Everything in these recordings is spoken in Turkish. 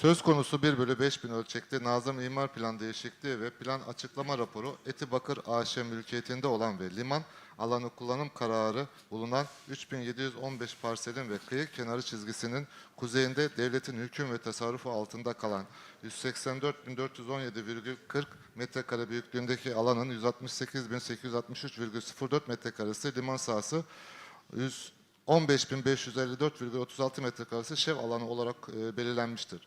Söz konusu 1 bölü 5000 ölçekli Nazım İmar Plan Değişikliği ve Plan Açıklama Raporu Etibakır AŞ mülkiyetinde olan ve liman alanı kullanım kararı bulunan 3715 parselin ve kıyı kenarı çizgisinin kuzeyinde devletin hüküm ve tasarrufu altında kalan 184.417,40 metrekare büyüklüğündeki alanın 168.863,04 metrekaresi liman sahası 100 15.554,36 metrekaresi şev alanı olarak e, belirlenmiştir.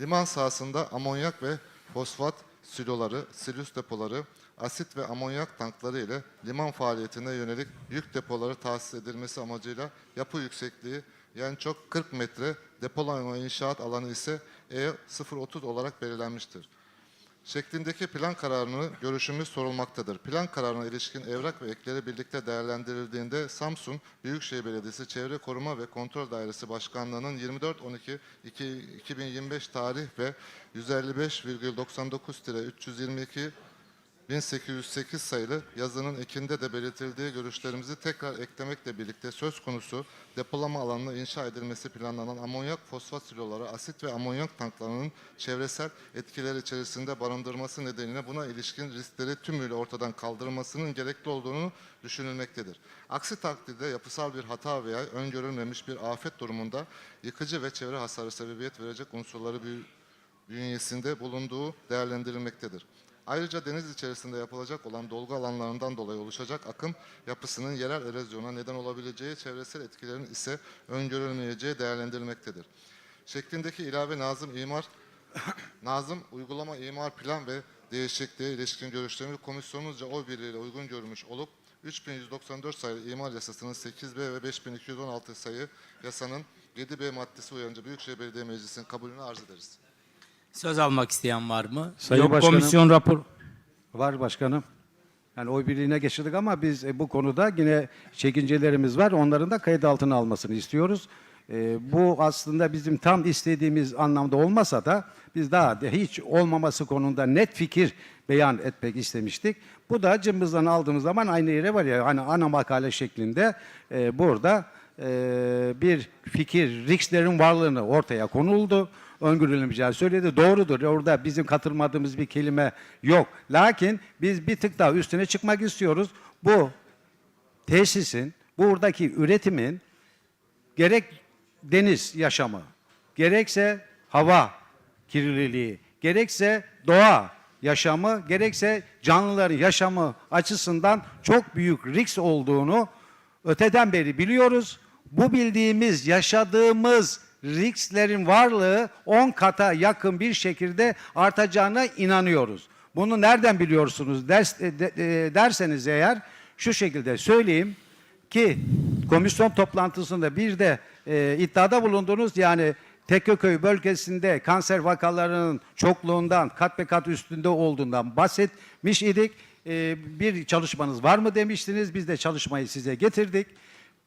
Liman sahasında amonyak ve fosfat siloları, silüs depoları, asit ve amonyak tankları ile liman faaliyetine yönelik yük depoları tahsis edilmesi amacıyla yapı yüksekliği yani çok 40 metre depolama inşaat alanı ise E030 olarak belirlenmiştir şeklindeki plan kararını görüşümüz sorulmaktadır. Plan kararına ilişkin evrak ve ekleri birlikte değerlendirildiğinde Samsun Büyükşehir Belediyesi Çevre Koruma ve Kontrol Dairesi Başkanlığı'nın 24.12.2025 tarih ve 155,99-322 1808 sayılı yazının ekinde de belirtildiği görüşlerimizi tekrar eklemekle birlikte söz konusu depolama alanına inşa edilmesi planlanan amonyak fosfat siloları, asit ve amonyak tanklarının çevresel etkiler içerisinde barındırması nedeniyle buna ilişkin riskleri tümüyle ortadan kaldırılmasının gerekli olduğunu düşünülmektedir. Aksi takdirde yapısal bir hata veya öngörülmemiş bir afet durumunda yıkıcı ve çevre hasarı sebebiyet verecek unsurları bünyesinde bulunduğu değerlendirilmektedir. Ayrıca deniz içerisinde yapılacak olan dolgu alanlarından dolayı oluşacak akım yapısının yerel erozyona neden olabileceği çevresel etkilerin ise öngörülmeyeceği değerlendirilmektedir. Şeklindeki ilave Nazım İmar Nazım Uygulama İmar Plan ve Değişikliğe ilişkin görüşlerimiz komisyonumuzca oy birliğiyle uygun görülmüş olup 3194 sayılı İmar Yasası'nın 8B ve 5216 sayı yasanın 7B maddesi uyarınca Büyükşehir Belediye Meclisi'nin kabulünü arz ederiz. Söz almak isteyen var mı? Sayın Yok Başkanım. komisyon rapor. Var başkanım. Yani oy birliğine geçirdik ama biz e, bu konuda yine çekincelerimiz var. Onların da kayıt altına almasını istiyoruz. E, bu aslında bizim tam istediğimiz anlamda olmasa da biz daha da hiç olmaması konusunda net fikir beyan etmek istemiştik. Bu da cımbızdan aldığımız zaman aynı yere var ya hani ana makale şeklinde e, burada e, bir fikir, risklerin varlığını ortaya konuldu. Öngörülemeyeceği söyledi. Doğrudur. Orada bizim katılmadığımız bir kelime yok. Lakin biz bir tık daha üstüne çıkmak istiyoruz. Bu tesisin, buradaki üretimin gerek deniz yaşamı, gerekse hava kirliliği, gerekse doğa yaşamı, gerekse canlıların yaşamı açısından çok büyük risk olduğunu öteden beri biliyoruz. Bu bildiğimiz, yaşadığımız risklerin varlığı 10 kata yakın bir şekilde artacağına inanıyoruz. Bunu nereden biliyorsunuz ders, de- de- derseniz eğer şu şekilde söyleyeyim ki komisyon toplantısında bir de e, iddiada bulundunuz yani Tekkeköy bölgesinde kanser vakalarının çokluğundan kat be kat üstünde olduğundan bahsetmiş idik. E, bir çalışmanız var mı demiştiniz. Biz de çalışmayı size getirdik.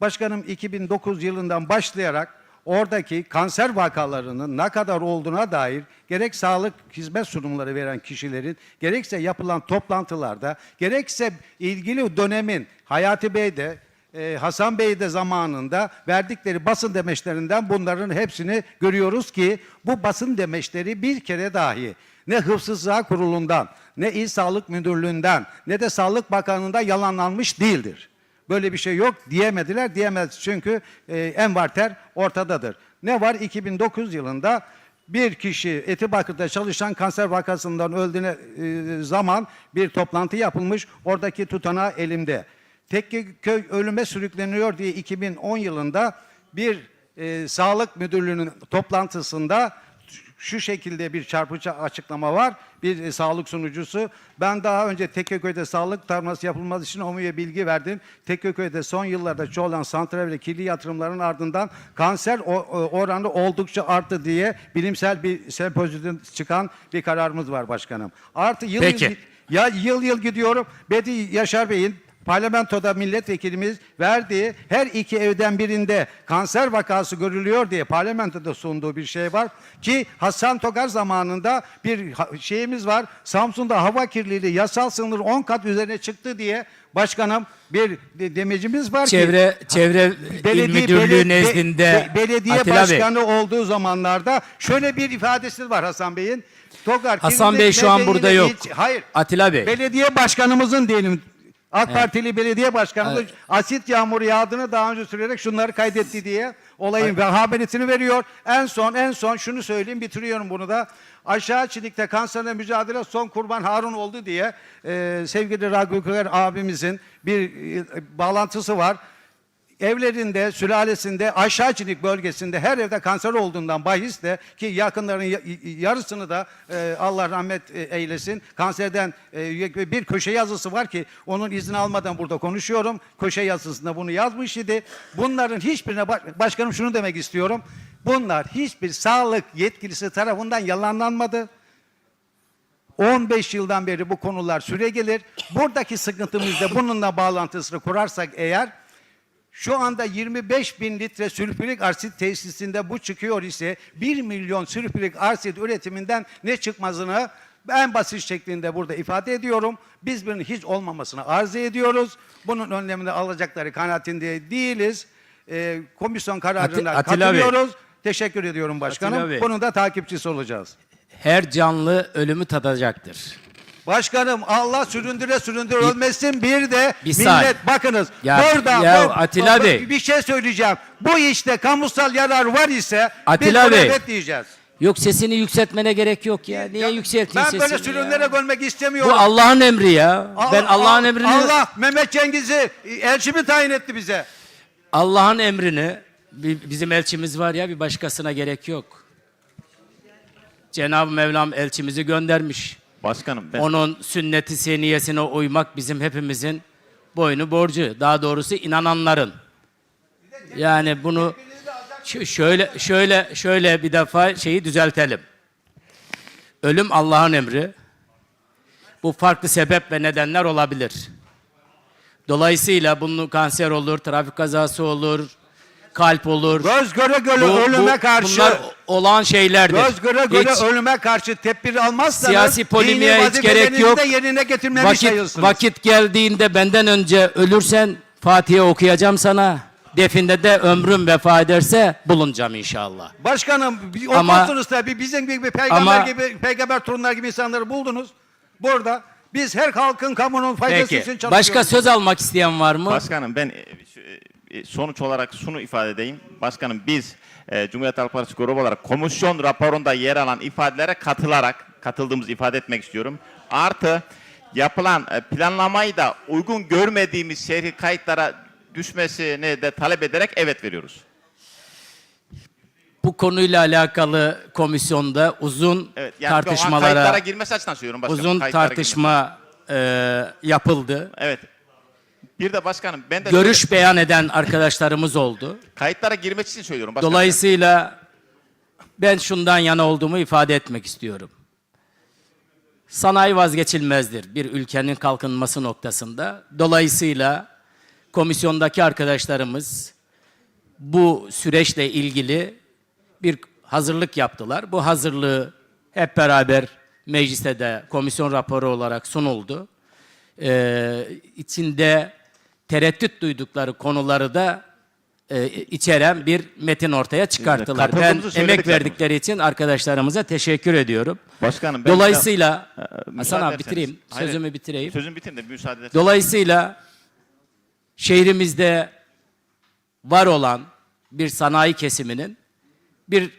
Başkanım 2009 yılından başlayarak oradaki kanser vakalarının ne kadar olduğuna dair gerek sağlık hizmet sunumları veren kişilerin gerekse yapılan toplantılarda gerekse ilgili dönemin Hayati Bey'de e, Hasan Bey de zamanında verdikleri basın demeçlerinden bunların hepsini görüyoruz ki bu basın demeçleri bir kere dahi ne Hıfzı Kurulu'ndan ne İl Sağlık Müdürlüğü'nden ne de Sağlık Bakanlığı'nda yalanlanmış değildir. Böyle bir şey yok diyemediler diyemez çünkü e, envarter ortadadır. Ne var 2009 yılında bir kişi Etibakır'da çalışan kanser vakasından öldüğüne e, zaman bir toplantı yapılmış. Oradaki tutanağı elimde. Tekkeköy ölüme sürükleniyor diye 2010 yılında bir e, sağlık müdürlüğünün toplantısında şu şekilde bir çarpıcı açıklama var. Bir e, sağlık sunucusu. Ben daha önce Tekkeköy'de sağlık tarması yapılması için OMÜ'ye bilgi verdim. Tekkeköy'de son yıllarda çoğalan santral ve kirli yatırımların ardından kanser o- o- oranı oldukça arttı diye bilimsel bir sempozyumdan çıkan bir kararımız var başkanım. Artı yıl Peki. yıl ya yıl yıl gidiyorum. Bedi Yaşar Bey'in parlamentoda milletvekilimiz verdiği her iki evden birinde kanser vakası görülüyor diye parlamentoda sunduğu bir şey var ki Hasan Togar zamanında bir şeyimiz var. Samsun'da hava kirliliği yasal sınır 10 kat üzerine çıktı diye başkanım bir de- demecimiz var ki Çevre Çevre İl Müdürlüğü belediye- nezdinde be- belediye Atilla Bey. başkanı olduğu zamanlarda şöyle bir ifadesi var Hasan Bey'in. Togar Hasan Bey şu an burada yok. hiç- hayır. Atilla Bey. Belediye başkanımızın diyelim AK Partili belediye başkanımız asit yağmuru yağdığını daha önce sürerek şunları kaydetti diye olayın ve haberisini veriyor. En son en son şunu söyleyeyim bitiriyorum bunu da. Aşağı Çilik'te kanserle mücadele son kurban Harun oldu diye e, sevgili Ragül Köker abimizin bir e, bağlantısı var. Evlerinde, sülalesinde, aşağı Çilik bölgesinde her evde kanser olduğundan bahis de ki yakınların ya- yarısını da e, Allah rahmet e, eylesin kanserden e, bir köşe yazısı var ki onun izni almadan burada konuşuyorum. Köşe yazısında bunu yazmış idi. Bunların hiçbirine baş- başkanım şunu demek istiyorum. Bunlar hiçbir sağlık yetkilisi tarafından yalanlanmadı. 15 yıldan beri bu konular süre gelir. Buradaki sıkıntımız da bununla bağlantısını kurarsak eğer şu anda 25 bin litre sülfürik asit tesisinde bu çıkıyor ise 1 milyon sülfürik asit üretiminden ne çıkmazını en basit şeklinde burada ifade ediyorum. Biz bunun hiç olmamasını arzu ediyoruz. Bunun önlemini alacakları kanaatinde değiliz. Ee, komisyon kararına Ati- Atilla Bey. katılıyoruz. Teşekkür ediyorum başkanım. Bunun da takipçisi olacağız. Her canlı ölümü tadacaktır. Başkanım Allah süründüre süründüre ölmesin bir de Bir millet saniye. bakınız Ya- burada ya bu- Atilla bu- Bey. bir şey söyleyeceğim. Bu işte kamusal yarar var ise Atilla biz Bey. evet diyeceğiz. Yok sesini yükseltmene gerek yok ya. Niye Ya, yükseltin Ben sesini böyle ya? sürünerek ölmek istemiyorum. Bu Allah'ın emri ya. ben Allah- Allah'ın emrini Allah Mehmet Cengiz'i elçi mi tayin etti bize? Allah'ın emrini bi- bizim elçimiz var ya bir başkasına gerek yok. Cenab-ı Mevlam elçimizi göndermiş. Başkanım ben Onun sünneti seniyesine uymak bizim hepimizin boynu borcu. Daha doğrusu inananların. Yani bunu şöyle şöyle şöyle bir defa şeyi düzeltelim. Ölüm Allah'ın emri. Bu farklı sebep ve nedenler olabilir. Dolayısıyla bunun kanser olur, trafik kazası olur, kalp olur. Göz göre göre Bu- ölüme bu- karşı Bunlar olağan şeylerdir. göz göre göre Hiç ölüme karşı tedbir almazsanız Siyasi polemiğe dini hiç gerek yok. de yerine getirmemiş vakit, sayılsınız. vakit geldiğinde benden önce ölürsen Fatiha okuyacağım sana. Definde de ömrüm vefa ederse bulunacağım inşallah. Başkanım bir Ama- tabii bizim gibi peygamber Ama- gibi peygamber torunlar gibi insanları buldunuz. Burada biz her halkın kamunun faydası için Peki. çalışıyoruz. Başka söz almak isteyen var mı? başkanım ben e, şu- e, sonuç olarak şunu ifade edeyim. Başkanım biz e, Cumhuriyet Halk Partisi grubu olarak komisyon raporunda yer alan ifadelere katılarak katıldığımızı ifade etmek istiyorum. Artı yapılan e, planlamayı da uygun görmediğimiz şehri kayıtlara düşmesini de talep ederek evet veriyoruz. Bu konuyla alakalı komisyonda uzun Evet yani kayıtlara tartışmalara, girmesi açısından söylüyorum başkanım. uzun kayıtlara tartışma e, yapıldı. girmesi. Evet. Bir de başkanım ben de Görüş beyan eden arkadaşlarımız oldu. kayıtlara girmek için söylüyorum başkanım. Dolayısıyla ben şundan yana olduğumu ifade etmek istiyorum. Sanayi vazgeçilmezdir bir ülkenin kalkınması noktasında. Dolayısıyla komisyondaki arkadaşlarımız bu süreçle ilgili bir hazırlık yaptılar. Bu hazırlığı hep beraber mecliste de komisyon raporu olarak sunuldu. Ee, içinde tereddüt duydukları konuları da e, içeren bir metin ortaya çıkarttılar. Ben emek verdikleri için arkadaşlarımıza teşekkür ediyorum. Başkanım ben Dolayısıyla biraz, e, Hasan abi bitireyim, Hayır, sözümü bitireyim. Sözümü bitireyim de müsaade ederseniz. Dolayısıyla şehrimizde var olan bir sanayi kesiminin bir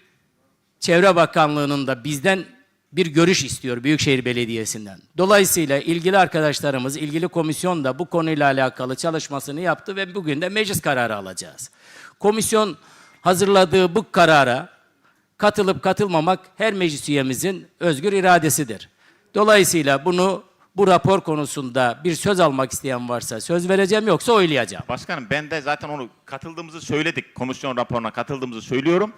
Çevre Bakanlığı'nın da bizden bir görüş istiyor Büyükşehir Belediyesi'nden. Dolayısıyla ilgili arkadaşlarımız, ilgili komisyon da bu konuyla alakalı çalışmasını yaptı ve bugün de meclis kararı alacağız. Komisyon hazırladığı bu karara katılıp katılmamak her meclis üyemizin özgür iradesidir. Dolayısıyla bunu bu rapor konusunda bir söz almak isteyen varsa söz vereceğim yoksa oylayacağım. Başkanım ben de zaten onu katıldığımızı söyledik. Komisyon raporuna katıldığımızı söylüyorum.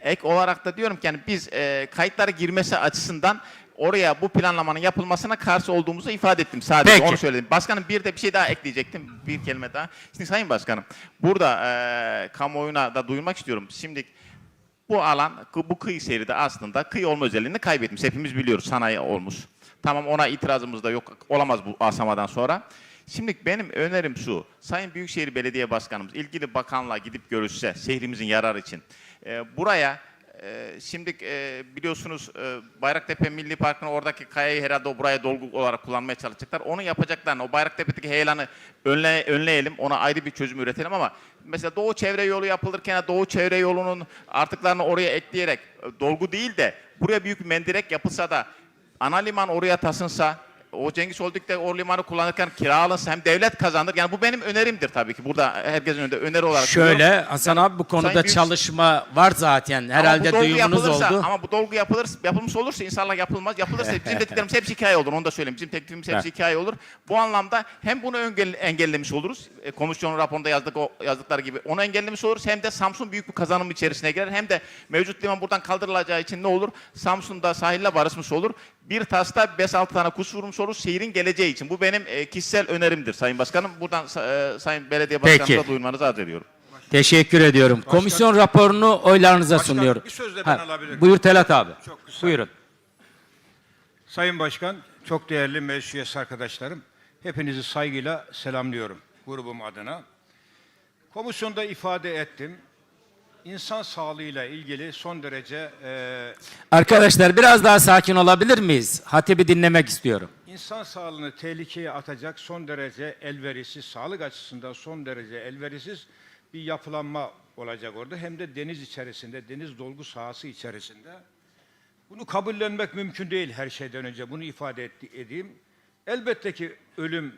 Ek olarak da diyorum ki yani biz e, kayıtlara girmesi açısından oraya bu planlamanın yapılmasına karşı olduğumuzu ifade ettim. Sadece Peki. onu söyledim. Başkanım bir de bir şey daha ekleyecektim. Bir kelime daha. Şimdi Sayın Başkanım burada e, kamuoyuna da duyurmak istiyorum. Şimdi bu alan, bu kıyı şeridi aslında kıyı olma özelliğini kaybetmiş. Hepimiz biliyoruz sanayi olmuş. Tamam ona itirazımız da yok. Olamaz bu aşamadan sonra. Şimdi benim önerim şu. Sayın Büyükşehir Belediye Başkanımız ilgili bakanla gidip görüşse şehrimizin yararı için. e, buraya e, şimdi e, biliyorsunuz e, Bayraktepe Milli Parkı'nın oradaki kayayı herhalde o buraya dolgu olarak kullanmaya çalışacaklar. Onu yapacaklarını, o Bayraktepe'deki heyelanı önle, önleyelim, ona ayrı bir çözüm üretelim ama mesela Doğu Çevre Yolu yapılırken Doğu Çevre Yolu'nun artıklarını oraya ekleyerek e, dolgu değil de buraya büyük bir mendirek yapılsa da ana liman oraya taşınsa o Cengiz Holding'de o limanı kullanırken kiralansa hem devlet kazanır. Yani bu benim önerimdir tabii ki. Burada herkesin önünde öneri olarak. Şöyle Hasan abi bu konuda Sayın Büyük- çalışma var zaten. Herhalde duyumunuz yapılırsa, oldu. Ama bu dolgu yapılır, yapılmış olursa inşallah yapılmaz. Yapılırsa bizim tekliflerimiz hepsi hikaye olur. Onu da söyleyeyim. Bizim teklifimiz hepsi Evet. hikaye olur. Bu anlamda hem bunu engel- engellemiş oluruz. E, komisyonun raporunda yazdık o yazdıkları gibi. Onu engellemiş oluruz. Hem de Samsun büyük bir kazanım içerisine girer. Hem de mevcut liman buradan kaldırılacağı için ne olur? Samsun'da sahille barışmış olur. Bir tasta 5-6 tane kuş vurmuş olur şehrin geleceği için. Bu benim e, kişisel önerimdir Sayın Başkanım. Buradan e, Sayın Belediye Peki. Başkanımıza duyurmanızı arz ediyorum. Teşekkür ediyorum. Komisyon raporunu oylarınıza Başkanım, sunuyorum. bir söz de ben alabilirim. Buyur Telat abi. Çok kısa. Buyurun. Sayın Başkan, çok değerli meclis üyesi arkadaşlarım, hepinizi saygıyla selamlıyorum grubum adına. Komisyonda ifade ettim. İnsan sağlığıyla ilgili son derece e, Arkadaşlar biraz daha sakin olabilir miyiz? Hatibi dinlemek istiyorum. insan sağlığını tehlikeye atacak son derece elverişsiz, sağlık açısından son derece elverişsiz bir yapılanma olacak orada. Hem de deniz içerisinde, deniz dolgu sahası içerisinde. Bunu kabullenmek mümkün değil her şeyden önce. Bunu ifade etti, edeyim. Elbette ki ölüm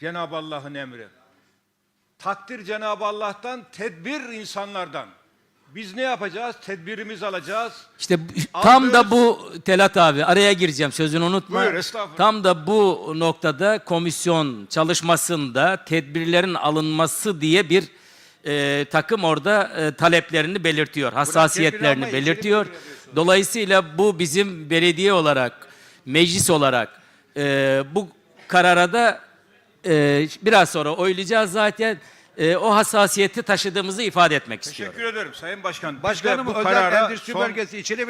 Cenab-ı Allah'ın emri. Takdir Cenab-ı Allah'tan, tedbir insanlardan. Biz ne yapacağız? Tedbirimizi alacağız. İşte tam da Alıyoruz. bu Telat abi araya gireceğim sözünü unutma. Buyur, estağfurullah. Tam da bu noktada komisyon çalışmasında tedbirlerin alınması diye bir e, takım orada e, taleplerini belirtiyor. Hassasiyetlerini almayı belirtiyor. mi Dolayısıyla bu bizim belediye olarak, meclis olarak e, bu karara da e, biraz sonra oylayacağız zaten. E, o hassasiyeti taşıdığımızı ifade etmek istiyorum. Teşekkür ederim Sayın Başkan. Biz de Başkanım bu özel karara endüstri son- bölgesi içeri